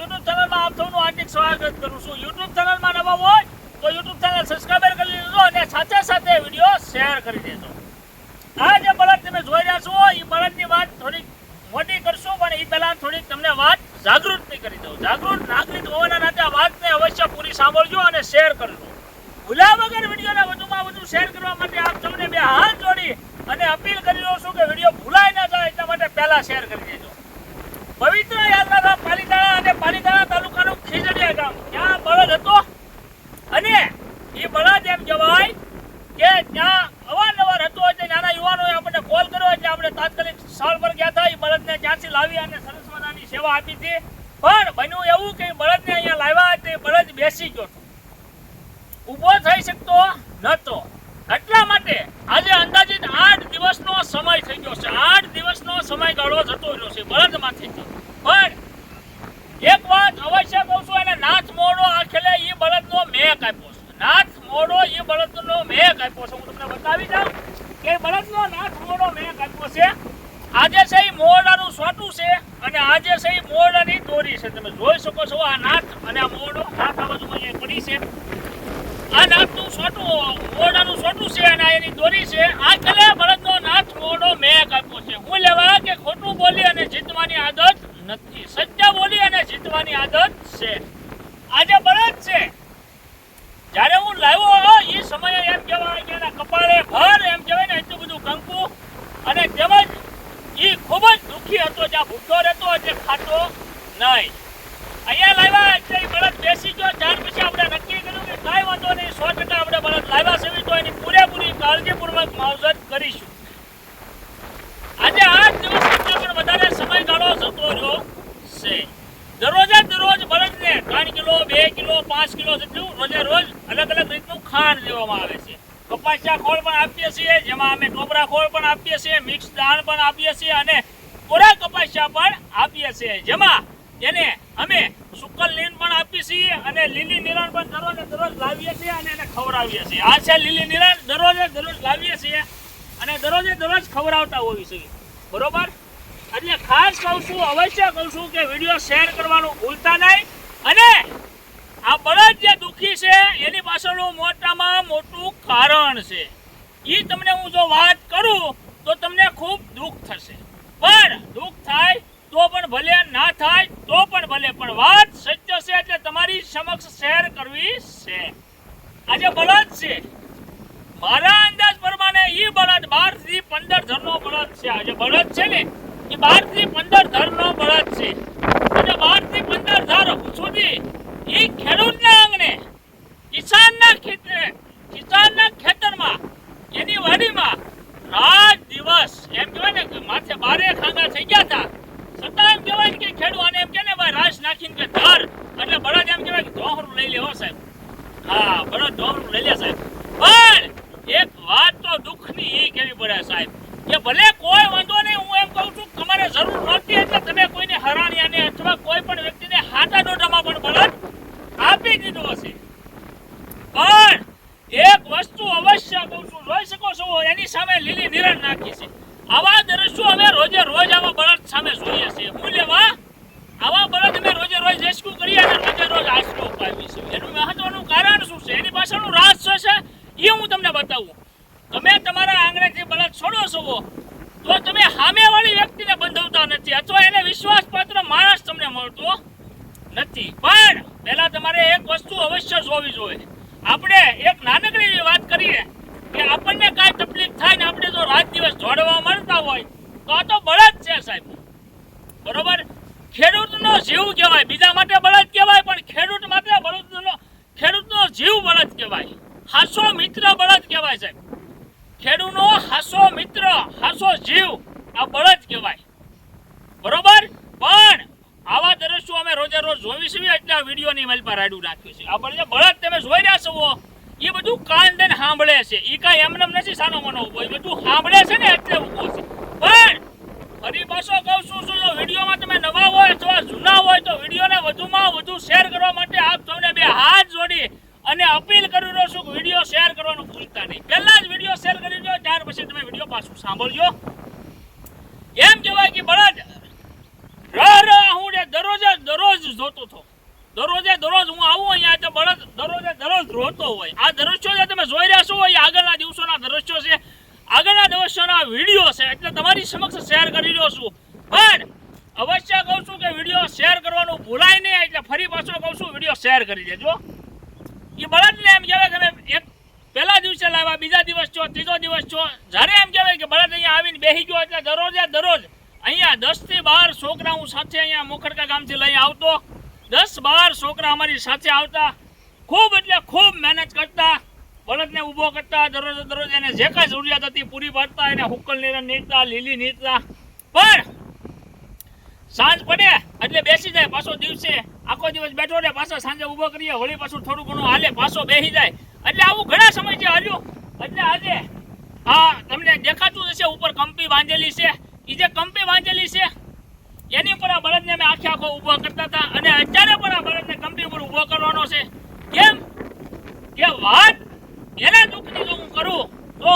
YouTube ચેનલમાં આપ સૌનું હાર્દિક સ્વાગત કરું છું. યુટ્યુબ ચેનલમાં નવા હોય તો યુટ્યુબ ચેનલ સબસ્ક્રાઇબર કરી લેજો અને સાથે સાથે વીડિયો શેર કરી દેજો. આ જે બળદ તમે જોઈ રહ્યા છો એ બળદની વાત થોડીક મોટી કરશું, પણ એ પહેલા થોડીક તમને વાત જાગૃતની કરી દઉં. જાગૃત નાગરિક હોવાના નાતે આ વાતને અવશ્ય પૂરી સાંભળજો અને શેર કરજો. ભૂલ્યા વગર વિડીયોને વધુમાં વધુ શેર કરવા માટે આપ સૌને બે હાથ જોડી અને અપીલ કરી રહ્યો છું કે વીડિયો ભૂલાય ના જાય એટલા માટે પહેલા શેર કરી દેજો. પવિત્ર યાત્રાધામ પાલીતાણા અને પાલીતાણા તાલુકાનું ખીજડીયા ગામ. ત્યાં બળદ હતો અને એ બળદ એમ કહેવાય કે ત્યાં અવારનવાર હતો એટલે નાના યુવાનોએ આપણને કોલ કર્યો એટલે આપણે તાત્કાલિક સ્થળ પર ગયા હતા. એ બળદને ત્યાંથી લાવી અને સરસ મજાની સેવા આપી હતી. પણ બન્યું એવું કે બળદને અહીંયા લાવ્યા તે બળદ બેસી ગયો ઊભો થઈ શકતો નહોતો એટલા માટે આજે અંદાજિત આઠ દિવસનો સમય થઈ ગયો છે. આઠ સમયગાળો જતો રહ્યો છે, બળદમાંથી પણ એક વાત અવશ્ય કહું છું, એને નાથ મોડો આખેલે ઈ બળદનો મેક આપ્યો છે. નાથ મોડો ઈ બળદનો મેક આપ્યો છે. હું તમને બતાવી દઉં કે બળદનો નાથ મોડો મેક આપ્યો છે. આજે છે ઈ મોરડાનું સોટું છે અને આજે છે ઈ મોરડાની દોરી છે. તમે જોઈ શકો છો આ નાથ અને આ મોરડો નાથ આ બાજુમાં અહીંયા પડી છે. આ નાથનું સોટું મોરડાનું સોટું છે અને એની દોરી છે. આ કલે બળદનો નાથ મોરડો મેક આપ્યો છે હું લેવા કે ખોટું બોલી અને જીતવાની આદત નથી સત્ય બોલી અને જીતવાની આદત છે આજે બળદ છે જ્યારે હું લાવ્યો એ સમયે એમ કહેવાય કે એના કપાળે ભર એમ કહેવાય ને એટલું બધું કંકુ અને તેમજ એ ખૂબ જ દુઃખી હતો જ્યાં ભૂખ્યો રહેતો એટલે ખાતો નહીં. અહીંયા લાવ્યા એટલે બળદ બેસી ગયો ત્યાર પછી આપણે નક્કી કર્યું કે કાંઈ વાંધો નહીં, સો ટકા આપણે બળદ લાવ્યા છે તો એની પૂરેપૂરી કાળજીપૂર્વક માવજત કરીશું. આજે આઠ દિવસ પણ વધારે સમયગાળો જતો રહ્યો છે. દરરોજે દરરોજ બળદને ત્રણ કિલો, બે કિલો, પાંચ કિલો જેટલું રોજે રોજ અલગ અલગ રીતનું ખાંડ દેવામાં આવે છે. કપાસિયા ખોળ પણ આપીએ છીએ, જેમાં અમે ટોપરા ખોળ પણ આપીએ છીએ, મિક્સ દાણ પણ આપીએ છીએ અને કોરા કપાસિયા પણ આપીએ છીએ. જેમાં એને અમે સુકલ લીન પણ આપીએ છીએ અને લીલી નિરણ પણ દરરોજે દરરોજ લાવીએ છીએ અને એને ખવડાવીએ છીએ. આ છે લીલી નિરણ દરરોજે દરરોજ લાવીએ છીએ અને દરરોજે દરરોજ ખવડાવતા હોઈએ છીએ. બરોબર? એટલે ખાસ કહું છું, અવશ્ય કહું છું કે વીડિયો શેર કરવાનું ભૂલતા નહીં. અને આ બળદ જે દુઃખી છે, એની પાછળનું મોટામાં મોટું કારણ છે. એ તમને હું જો વાત કરું, તો તમને ખૂબ દુઃખ થશે. પણ દુઃખ થાય તો પણ ભલે, ના થાય તો પણ ભલે, પણ વાત સત્ય છે એટલે તમારી સમક્ષ શેર કરવી છે. આજે બળદ છે. મારા અંદાજ પ્રમાણે ઈ બળદ બારથી પંદર ધરનો બળદ છે. આજે બળદ છે ને એ બારથી પંદર ધરનો બળદ છે અને બારથી પંદર ધર સુધી ઈ ખેડૂતના આંગણે કિસાનના ખેતરે કિસાનના ખેતરમાં એની વાડીમાં રાત દિવસ એમ કહેવાય ને કે માથે બારે ખાંગા થઈ ગયા હતા છતાં એમ કહેવાય કે ખેડૂત આને એમ કે ને ભાઈ રાસ નાખીને કે ધર એટલે બળદ એમ કહેવાય કે ધોહરું લઈ લેવો સાહેબ હા છું એક વસ્તુ અવશ્ય કહું છું, જોઈ શકો છો, એની સામે લીલી નિરણ નાખી છે. આવા દ્રશ્યો અમે રોજે રોજ આવા બળદ સામે જોઈએ છીએ હું આવા બળદ અમે રોજે રોજ રેસ્ક્યુ કરીએ અને છે. એની પાછળનું રાજ છે, એ હું તમને બતાવું. તમે તમારા આંગણેથી બળદ છોડો છો તો તમે સામેવાળી વ્યક્તિને બંધાવતા નથી અથવા એને વિશ્વાસપાત્ર માણસ તમને મળતો નથી. પણ પહેલા તમારે એક વસ્તુ અવશ્ય જોવી જોઈએ. આપણે એક નાનકડી એવી વાત કરીએ કે આપણને કાંઈ તકલીફ થાય ને આપણે જો રાત દિવસ દોડવા મળતા હોય, તો આ તો બળદ છે સાહેબ. બરોબર? ખેડૂતનો જીવ કહેવાય. બીજા માટે બળદ કહેવાય, પણ ખેડૂત માટે બળદનો ખેડૂતનો જીવ બળદ કહેવાય. હાસો મિત્ર બળદ કહેવાય સાહેબ. ખેડૂતનો હાસો મિત્ર, હાસો જીવ, આ બળદ કહેવાય. બરોબર? પણ આવા દ્રશ્યો અમે રોજે રોજ જોઈ છીએ એટલે આ વિડીયોની મેલ પર રાડું નાખ્યું છે. આ બળદ બળદ તમે જોઈ રહ્યા છો. એ બધું કાન દઈને સાંભળે છે. એ કાંઈ એમને નથી સાનો મનો ઊભો. એ બધું સાંભળે છે ને એટલે ઊભો છે. પણ ફરી પાછો કહું છું, જો વિડીયોમાં તમે નવા હોય અથવા જૂના હોય તો વિડીયોને વધુમાં વધુ શેર કરવા માટે જોડી અને અપીલ કરી રહ્યો છું કે વીડિયો શેર કરવાનું ભૂલતા નહીં. પહેલા જ વીડિયો શેર કરી દો ત્યાર પછી તમે વીડિયો પાછું સાંભળજો. એમ કહેવાય કે બળદ રા રા હું દરરોજે દરરોજ જોતો હતો દરરોજે દરરોજ હું આવું અહીંયા એટલે બળદ દરરોજે દરરોજ રોતો હોય. આ દ્રશ્યો જે તમે જોઈ રહ્યા છો એ આગળના દિવસોના દ્રશ્યો છે. આગળના દિવસોના વીડિયો છે. એટલે તમારી સમક્ષ શેર કરી રહ્યો છું. પણ અવશ્ય કહું છું કે વીડિયો શેર કરવાનું ભૂલાય નહીં. એટલે ફરી પાછો કહું છું, વીડિયો શેર કરી દેજો. એ બળદને એમ કહેવાય કે એક પહેલા દિવસે લાવ્યા, બીજા દિવસ છો, ત્રીજો દિવસ છો. જ્યારે એમ કહેવાય કે બળદ અહીંયા આવીને બેસી ગયો એટલે દરરોજ દરરોજ અહીંયા દસથી બાર છોકરા હું સાથે અહીંયા મોખડકા ગામથી લઈ આવતો. દસ બાર છોકરા અમારી સાથે આવતા. ખૂબ એટલે ખૂબ મહેનત કરતા. બળદને ઊભો કરતા, દરરોજ દરરોજ એને જે કાંઈ જરૂરિયાત હતી પૂરી પાડતા, એને હુક્કલ નીરણ નીકળતા લીલી નીકળતા પણ સાંજ પડે એટલે બેસી જાય પાછો દિવસે. આખો દિવસ બેઠો રહે, પાછો સાંજે ઊભો કરીએ, વળી પાછું થોડું ઘણું હાલે, પાછો બેસી જાય. એટલે આવું ઘણા સમયથી હાલ્યું એટલે આજે આ તમને દેખાતું હશે, ઉપર કંપી બાંધેલી છે. એ જે કંપી બાંધેલી છે, એની ઉપર આ બળદને અમે આખે આખો ઊભો કરતા હતા. અને અત્યારે પણ આ બળદને કંપી ઉપર ઊભો કરવાનો છે. કેમ? કે વાત એના દુઃખની જો હું કરું, તો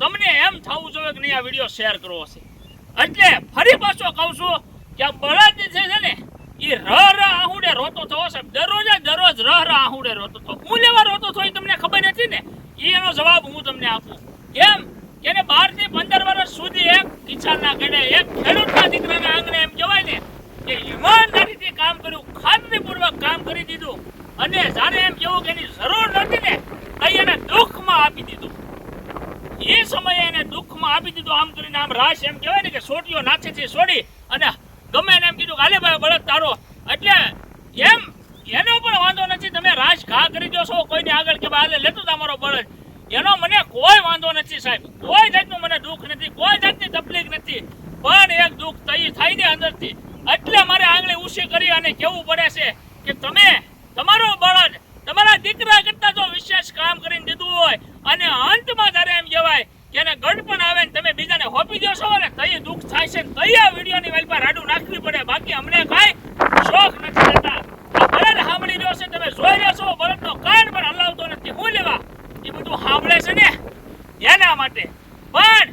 તમને એમ થવું જોઈએ કે નહીં આ વીડિયો શેર કરવો છે. એટલે ફરી પાછો કહું છું કે બળદ જે છે ને એ રહ રહ આહુડે રોતો થવો છે. દરરોજ દરરોજ રહ રહ આહુડે રોતો થવો. હું લેવા રોતો એ તમને ખબર નથી ને? એનો જવાબ હું તમને આપું. કેમ? એને બારથી પંદર વર્ષ સુધી એક કિસાનના ગળે એક ખેડૂતના દીકરાના આંગણે એમ કહેવાય ને કે ઈમાનદારીથી કામ કર્યું, ખાતરીપૂર્વક કામ કરી દીધું. અને જ્યારે એમ કેવું કે એની જરૂર નથી ને અહીં એને દુઃખમાં આપી દીધું. એ સમયે એને દુઃખમાં આપી દીધું, આમ કરીને આમ રાશ એમ કહેવાય ને કે સોટીઓ છે છોડી અને ગમે એને એમ કીધું કે, હાલે ભાઈ, બળદ તારો. એટલે એનો પણ વાંધો નથી, તમે રાશ ઘા કરી દો છો, કોઈને આગળ કે ભાઈ લેતો તમારો બળદ. એનો મને કોઈ વાંધો નથી સાહેબ. કોઈ જાતનું મને દુઃખ નથી, કોઈ જાતની તકલીફ નથી. પણ એક દુઃખ થઈ થાય ને અંદરથી. એટલે મારે આંગળી ઊંચી કરી અને કેવું પડે છે કે તમે, તમારો બળદ, તમારા દીકરા કરતા જો વિશેષ કામ કરીને દીધું હોય, અને અંતમાં જ્યારે એમ કહેવાય કે એને ગઢપણ આવે ને તમે બીજાને હોપી દો છો ને તઈ દુઃખ થાય છે તઈ આ વિડીયોની વાલ પર રાડું નાખવી પડે. બાકી અમને કાંઈ શોખ નથી થતા આ બળદ સાંભળી છો બળદનો કાન પણ હલાવતો નથી. હું લેવા? એ બધું સાંભળે છે ને? એના માટે. પણ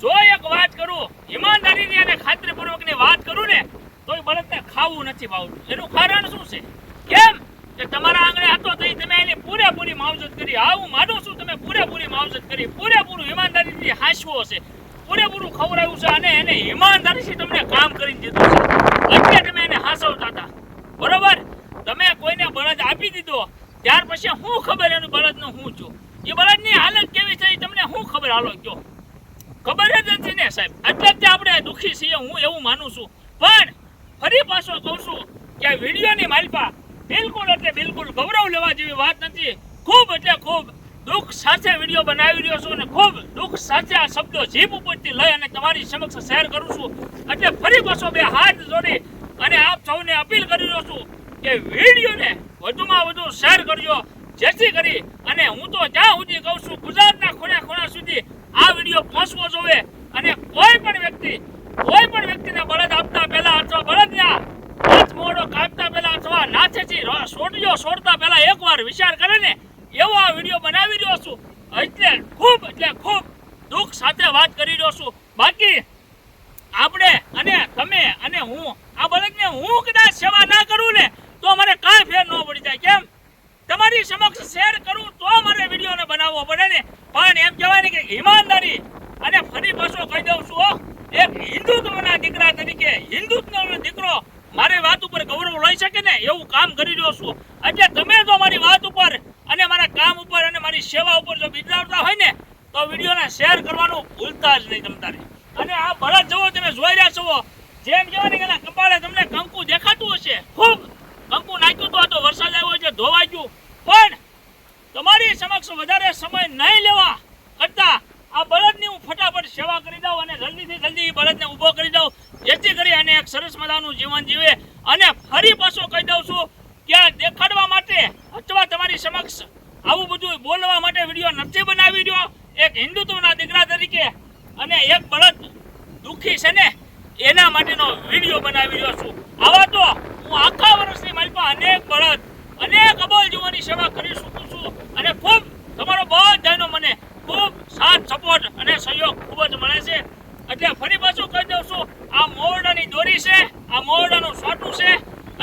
જો એક વાત કરું, ઈમાનદારીની અને ખાતરીપૂર્વકની વાત કરું ને તો બળદને ખાવું નથી ભાવતું. એનું કારણ શું છે? કેમ? કે તમારા આંગણે હતો તો તમે એની પૂરેપૂરી માવજત કરી. હા, હું માનું છું તમે પૂરેપૂરી માવજત કરી. પૂરેપૂરું ઈમાનદારીથી હાંસવો હશે. પૂરેપૂરું ખવડાવ્યું છે અને એને ઈમાનદારીથી તમને કામ કરી દીધું છે. એટલે તમે એને હાંસવતા હતા. બરોબર? બળદ આપી દીધો. ત્યાર પછી શું ખબર એનું બળદનું શું છું? એ બળદની હાલત કેવી છે તમને શું ખબર? હાલો કયો ખબર જ નથી ને, સાહેબ. એટલે જ આપણે દુઃખી છીએ, હું એવું માનું છું. પણ ફરી પાછો કહું છું કે આ વિડીયોની માલપા બિલકુલ એટલે બિલકુલ ગૌરવ લેવા જેવી વાત નથી. ખૂબ એટલે ખૂબ દુઃખ સાથે વીડિયો બનાવી રહ્યો છું અને ખૂબ દુઃખ સાથે આ શબ્દો જીભ ઉપરથી લઈ અને તમારી સમક્ષ શેર કરું છું. એટલે ફરી પાછો બે હાથ જોડી અને આપ સૌને અપીલ કરી રહ્યો છું કે વિડીયોને વધુમાં વધુ શેર કરજો જેથી કરી અને હું તો જ્યાં સુધી કહું છું, ગુજરાતના ખૂણા ખૂણા સુધી આ વીડિયો પહોંચવો જોઈએ અને કોઈ પણ વ્યક્તિ કોઈ પણ વ્યક્તિને બળદ આપતા પહેલા અથવા બળદના હાથ મોઢો કાપતા પહેલા અથવા નાથેથી રો- સોટીઓ છોડતા પહેલા એકવાર વિચાર કરે ને એવો આ વીડિયો બનાવી રહ્યો છું એટલે ખૂબ એટલે ખૂબ દુઃખ સાથે વાત કરી રહ્યો છું બાકી આપણે અને તમે અને હું આ બળદને હું કદાચ સેવા ના કરું ને તો મને કાંઈ ફેર ન પડી જાય કેમ તમારી સમક્ષ શેર કરું તો મારે વિડીયોને બનાવવો પડે ને. પણ એમ કહેવાય ને કે ઈમાનદારી અને ફરી પાછો કહી દઉં છું એક હિન્દુત્વના દીકરા તરીકે હિન્દુત્વનો દીકરો મારી વાત ઉપર ગૌરવ લઈ શકે ને એવું કામ કરી રહ્યો છું. એટલે તમે જો મારી વાત ઉપર અને મારા કામ ઉપર અને મારી સેવા ઉપર જો બિરદાવતા હોય ને, તો વિડીયોને શેર કરવાનું ભૂલતા જ નહીં તમ અને આ ભરત જવો તમે જોઈ રહ્યા છો. જેમ કહેવાય ને કે કપાળે તમને કંકુ દેખાતું હશે. ખૂબ કંકુ નાખ્યું તો આ તો વરસાદ આવ્યો છે ધોવાઈ ગયું. પણ તમારી સમક્ષ વધારે સમય નહીં લેવા કરતા આ બળદની હું ફટાફટ સેવા કરી દઉં અને જલ્દીથી જલ્દી બળદને ઊભો કરી દઉં. જેથી કરી અને એક સરસ મજાનું જીવન જીવે અને ફરી પાછો કહી દઉં છું કે દેખાડવા માટે અથવા તમારી સમક્ષ આવું બધું બોલવા માટે વીડિયો નથી બનાવી રહ્યો. એક હિન્દુત્વના દીકરા તરીકે અને એક બળદ દુઃખી છે ને, એના માટેનો વીડિયો બનાવી રહ્યો છું. આવા તો હું આખા વર્ષની મારી પાસે અનેક બળદ અનેક અબોલ જીવોની સેવા કરી શકું છું અને ખૂબ, તમારો બધાનો મને ખૂબ સાથ સપોર્ટ અને સહયોગ ખૂબ જ મળે છે. એટલે ફરી પાછું કહી દઉં છું, આ મોરડાની દોરી છે, આ મોરડાનું સોટું છે.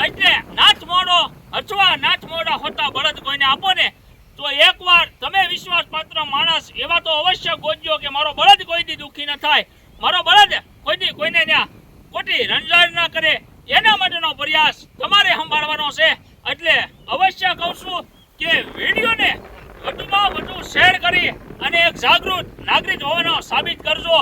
એટલે નાચ મોડો અથવા નાચ મોડા હોતા બળદ કોઈને આપો ને. તો એકવાર તમે વિશ્વાસપાત્ર માણસ, એવા તો અવશ્ય ગોજો કે મારો બળદ કોઈથી દુઃખી ન થાય. મારો બળદ કોઈથી, કોઈને ત્યાં ખોટી રંજાડ ના કરે. એના માટેનો પ્રયાસ તમારે સંભાળવાનો છે. એટલે અવશ્ય કહું છું કે વિડીયોને વધુમાં વધુ શેર કરી અને એક જાગૃત નાગરિક હોવાનો સાબિત કરજો.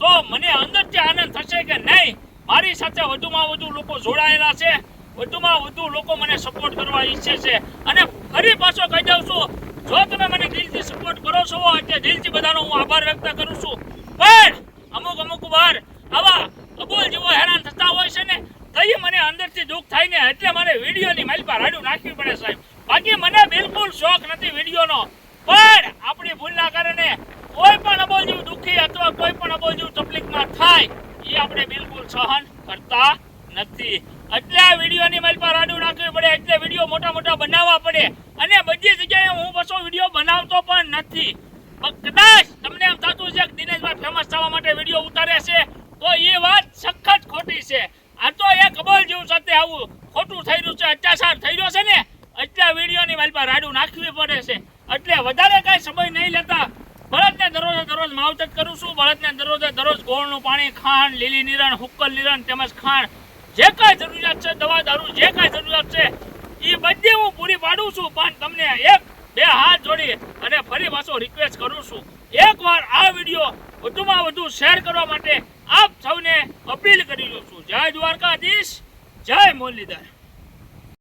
તો મને અંદરથી આનંદ થશે કે નહીં, મારી સાથે વધુમાં વધુ લોકો જોડાયેલા છે. વધુમાં વધુ લોકો મને સપોર્ટ કરવા ઈચ્છે છે. અને ફરી પાછો કહી દઉં છું, જો તમે મને દિલથી સપોર્ટ કરો છો, એટલે દિલથી બધાનો હું આભાર વ્યક્ત કરું છું. પણ અમુક અમુક વાર આવા અબોલ જેવો હેરાન થતા હોય છે ને તઈ મને અંદરથી દુઃખ થાય ને એટલે મારે વિડીયોની માઇલ પર રાડું નાખવી પડે સાહેબ. બાકી મને બિલકુલ શોખ નથી વિડીયોનો. પણ આપણી ભૂલના કારણે કોઈ પણ અબોલ જેવું દુઃખી અથવા કોઈ પણ અબોલ જેવું તકલીફમાં થાય, એ આપણે બિલકુલ સહન કરતા નથી. એટલે આ વિડીયોની માઇલ પર રાડું નાખવી પડે, એટલે વીડિયો મોટા મોટા બનાવવા પડે. અને બધી જગ્યાએ હું બસો વીડિયો બનાવતો પણ નથી. કદાચ તમને એમ થતું છે કે દિનેશભાઈ ફેમસ થવા માટે વીડિયો ઉતારે છે તો એ વાત સખત ખોટી છે આ તો એક અબોલ જેવું સાથે આવું ખોટું થઈ રહ્યું છે અત્યાચાર થઈ રહ્યો છે ને એટલે વિડીયોની મારી પર રાડું નાખવી પડે છે એટલે વધારે કાંઈ સમય નહીં લેતા બળદને દરરોજે દરરોજ માવતર કરું છું બળદને દરરોજે ગોળનું પાણી ખાંડ, લીલી નિરણ હુક્કલ નિરણ તેમજ ખાંડ. જે કાંઈ જરૂરિયાત છે, દવા, દારૂ, જે કાંઈ જરૂરિયાત છે એ બધી હું પૂરી પાડું છું, પણ તમને એક, બે હાથ જોડી અને ફરી પાછો રિક્વેસ્ટ કરું છું. એકવાર આ વીડિયો વધુમાં વધુ શેર કરવા માટે આપ સૌને અપીલ કરી રહ્યો છું. જય દ્વારકાધીશ, જય મુરલીધર.